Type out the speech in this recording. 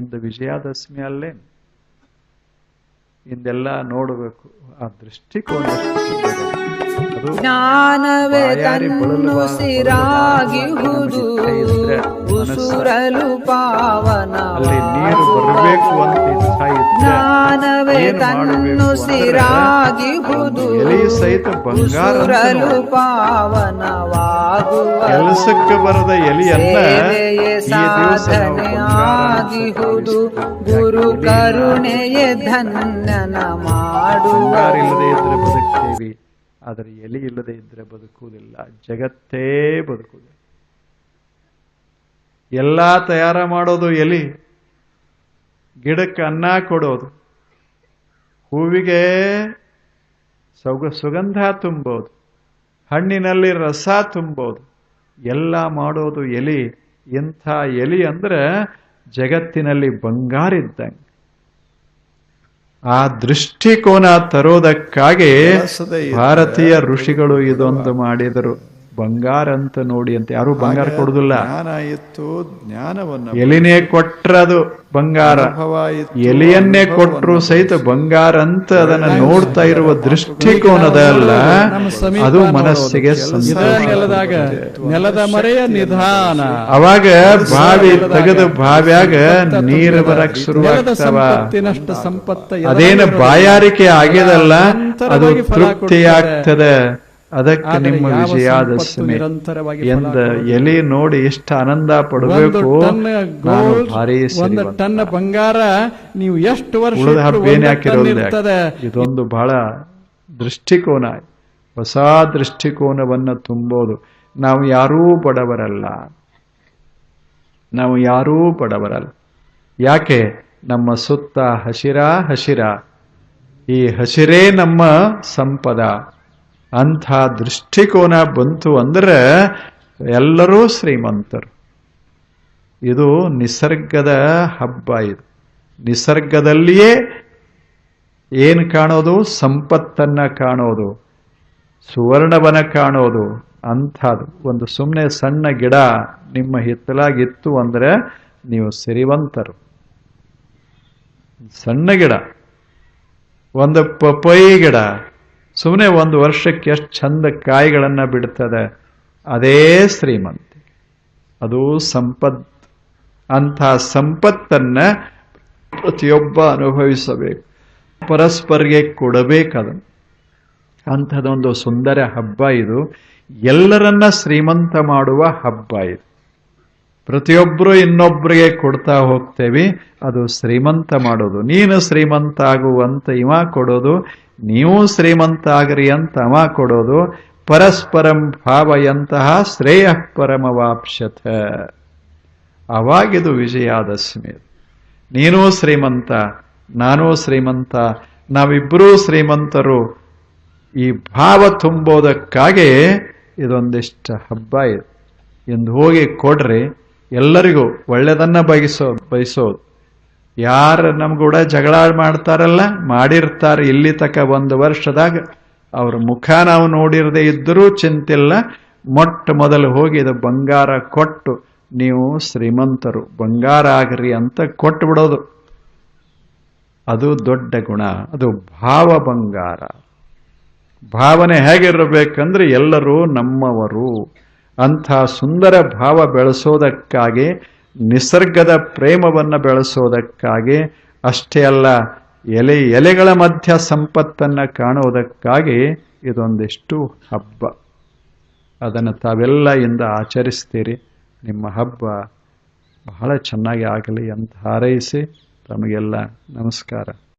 ಇಂದು ವಿಜಯದಶಮಿ ಅಲ್ಲೇ. ಇಂದೆಲ್ಲ ನೋಡಬೇಕು. ಆ ದೃಷ್ಟಿಕೋನ ಜ್ಞಾನವೇ ಬಾಯಾರಿ ಬಳಲುವ ತನ್ನುಸಿರಾಗಿಹುದು ಉಸುರಲು ಪಾವನ ಅಲ್ಲಿ ನೀರು ಬರಬೇಕು. ಇದ್ರೆ ಜ್ಞಾನವೇ ಸಿರಾಗಿ ಹುದು ಎಲೆ ಸಹಿತ ಬಂಗಾರ ಪಾವನವಾಗು ಪಾವನವಾಗುವ ಕೆಲಸಕ್ಕೆ ಬರದ ಎಲಿಯನ್ನ ಸಾಧನೆಯಾಗಿಹುದು. ಗುರು ಕರುಣೆಯೇ ಧನ್ಯನ ಮಾಡುವ ಇಲ್ಲದೆ ಇದ್ರೆ ಬದುಕ್ತೇವೆ. ಆದರೆ ಎಲಿ ಇಲ್ಲದೆ ಇದ್ರೆ ಬದುಕುವುದಿಲ್ಲ. ಜಗತ್ತೇ ಬದುಕುವುದಿಲ್ಲ. ಎಲ್ಲ ತಯಾರ ಮಾಡೋದು ಎಲಿ. ಗಿಡಕ್ಕೆ ಅನ್ನ ಕೊಡೋದು. ಹೂವಿಗೆ ಸೌಗ ಸುಗಂಧ ತುಂಬೋದು. ಹಣ್ಣಿನಲ್ಲಿ ರಸ ತುಂಬೋದು. ಎಲ್ಲ ಮಾಡೋದು ಎಲಿ. ಇಂಥ ಎಲಿ ಅಂದ್ರೆ ಜಗತ್ತಿನಲ್ಲಿ ಬಂಗಾರ ಇದ್ದಂಗೆ ಆ ದೃಷ್ಟಿಕೋನ ತರೋದಕ್ಕಾಗಿ ಭಾರತೀಯ ಋಷಿಗಳು ಇದೊಂದು ಮಾಡಿದರು. ಬಂಗಾರ ಅಂತ ನೋಡಿ ಅಂತ ಯಾರು ಬಂಗಾರ ಕೊಡುದಿಲ್ಲ. ಜ್ಞಾನವನ್ನು ಎಲಿನೇ ಕೊಟ್ರದು ಬಂಗಾರ. ಎಲಿಯನ್ನೇ ಕೊಟ್ರು ಸಹಿತ ಬಂಗಾರ ಅಂತ ಅದನ್ನ ನೋಡ್ತಾ ಇರುವ ದೃಷ್ಟಿಕೋನದ ಅಲ್ಲ ಅದು ಮನಸ್ಸಿಗೆ ನೆಲದ ಮರೆಯ ನಿಧಾನ. ಅವಾಗ ಬಾವಿ ತೆಗೆದು ಬಾವ್ಯಾಗ ನೀರು ಬರಕ್ ಶುರು ಶುರುವಾಗ್ತಾವ. ಸಂಪತ್ತಿನಷ್ಟ ಸಂಪತ್ತ ಅದೇನು ಬಾಯಾರಿಕೆ ಆಗಿದಲ್ಲ ಅದು ನಿರಂತರವಾಗಿ ಅದಕ್ಕೆ ನಿಮ್ಮ ವಿಜಯಾದ ಫಲ ಎಂದ. ಎಲೆ ನೋಡಿ ಎಷ್ಟು ಆನಂದ ಪಡಬೇಕು ಟನ್ ನಾನು ಭಾರಿ ಒಂದು ಟನ್ ಬಂಗಾರ ನೀವು ಎಷ್ಟು ವರ್ಷ ಇದೊಂದು ಬಹಳ ದೃಷ್ಟಿಕೋನ. ಹೊಸ ದೃಷ್ಟಿಕೋನವನ್ನ ತುಂಬೋದು. ನಾವು ಯಾರೂ ಬಡವರಲ್ಲ. ನಾವು ಯಾರೂ ಬಡವರಲ್ಲ. ಯಾಕೆ? ನಮ್ಮ ಸುತ್ತ ಹಸಿರ ಹಸಿರ. ಈ ಹಸಿರೇ ನಮ್ಮ ಸಂಪದ. ಅಂಥ ದೃಷ್ಟಿಕೋನ ಬಂತು ಅಂದ್ರೆ ಎಲ್ಲರೂ ಶ್ರೀಮಂತರು. ಇದು ನಿಸರ್ಗದ ಹಬ್ಬ ಇದು. ನಿಸರ್ಗದಲ್ಲಿಯೇ ಏನು ಕಾಣೋದು? ಸಂಪತ್ತನ್ನು ಕಾಣೋದು. ಸುವರ್ಣವನ ಕಾಣೋದು. ಅಂಥದ್ದು. ಒಂದು ಸುಮ್ಮನೆ ಸಣ್ಣ ಗಿಡ ನಿಮ್ಮ ಹಿತ್ತಲಾಗಿತ್ತು ಅಂದ್ರೆ ನೀವು ಸಿರಿವಂತರು ಸಣ್ಣ ಗಿಡ. ಒಂದು ಪಪೈ ಗಿಡ. ಸುಮ್ಮನೆ ಒಂದು ವರ್ಷಕ್ಕೆ ಎಷ್ಟು ಚಂದ ಕಾಯಿಗಳನ್ನು ಬಿಡ್ತದೆ. ಅದೇ ಶ್ರೀಮಂತಿ. ಅದು ಸಂಪತ್. ಅಂಥ ಸಂಪತ್ತನ್ನ ಪ್ರತಿಯೊಬ್ಬ ಅನುಭವಿಸಬೇಕು. ಪರಸ್ಪರ್ಗೆ ಕೊಡಬೇಕದನ್ನು ಅಂಥದ್ದೊಂದು ಸುಂದರ ಹಬ್ಬ ಇದು. ಎಲ್ಲರನ್ನ ಶ್ರೀಮಂತ ಮಾಡುವ ಹಬ್ಬ ಇದು. ಪ್ರತಿಯೊಬ್ಬರು ಇನ್ನೊಬ್ಬರಿಗೆ ಕೊಡ್ತಾ ಹೋಗ್ತೇವೆ. ಅದು ಶ್ರೀಮಂತ ಮಾಡೋದು. ನೀನು ಶ್ರೀಮಂತ ಆಗುವಂತ ಇವ ಕೊಡೋದು. ನೀವು ಶ್ರೀಮಂತ ಆಗ್ರಿ ಅಂತ ಅವ ಕೊಡೋದು. ಪರಸ್ಪರಂ ಭಾವಯಂತಹ ಶ್ರೇಯ ಪರಮವಾಪ್ಸ್ಯಥ ಅವಾಗಿದು ವಿಜಯಾದಶಮಿ ನೀನೂ ಶ್ರೀಮಂತ, ನಾನೂ ಶ್ರೀಮಂತ ನಾವಿಬ್ಬರೂ ಶ್ರೀಮಂತರು. ಈ ಭಾವ ತುಂಬೋದಕ್ಕಾಗಿ ಇದೊಂದಿಷ್ಟು ಹಬ್ಬ ಇದೆ. ಎಂದು ಹೋಗಿ ಕೊಡ್ರಿ. ಎಲ್ಲರಿಗೂ ಒಳ್ಳೆಯದನ್ನ ಬಯಸೋ, ಬಯಸೋದು. ಯಾರು ನಮ್ಗೂಡ ಜಗಳ ಮಾಡ್ತಾರಲ್ಲ, ಮಾಡಿರ್ತಾರೆ ಇಲ್ಲಿ ತಕ ಒಂದು ವರ್ಷದಾಗ. ಅವ್ರ ಮುಖ ನಾವು ನೋಡಿರದೆ ಇದ್ದರೂ ಚಿಂತಿಲ್ಲ. ಮೊಟ್ಟ ಮೊದಲು ಹೋಗಿ ಇದು ಬಂಗಾರ ಕೊಟ್ಟು, ನೀವು ಶ್ರೀಮಂತರು, ಬಂಗಾರ ಆಗ್ರಿ ಅಂತ ಕೊಟ್ಟು ಬಿಡೋದು. ಅದು ದೊಡ್ಡ ಗುಣ, ಅದು ಭಾವ ಬಂಗಾರ. ಭಾವನೆ ಹೇಗಿರಬೇಕಂದ್ರೆ ಎಲ್ಲರೂ ನಮ್ಮವರು. ಅಂಥ ಸುಂದರ ಭಾವ ಬೆಳೆಸೋದಕ್ಕಾಗಿ, ನಿಸರ್ಗದ ಪ್ರೇಮವನ್ನು ಬೆಳೆಸೋದಕ್ಕಾಗಿ, ಅಷ್ಟೇ ಅಲ್ಲ, ಎಲೆ, ಎಲೆಗಳ ಮಧ್ಯ ಸಂಪತ್ತನ್ನು ಕಾಣುವುದಕ್ಕಾಗಿ ಇದೊಂದಿಷ್ಟು ಹಬ್ಬ. ಅದನ್ನು ತಾವೆಲ್ಲ ಇಂದ ಆಚರಿಸ್ತೀರಿ. ನಿಮ್ಮ ಹಬ್ಬ ಬಹಳ ಚೆನ್ನಾಗಿ ಆಗಲಿ ಅಂತ ಹಾರೈಸಿ ತಮಗೆಲ್ಲ ನಮಸ್ಕಾರ.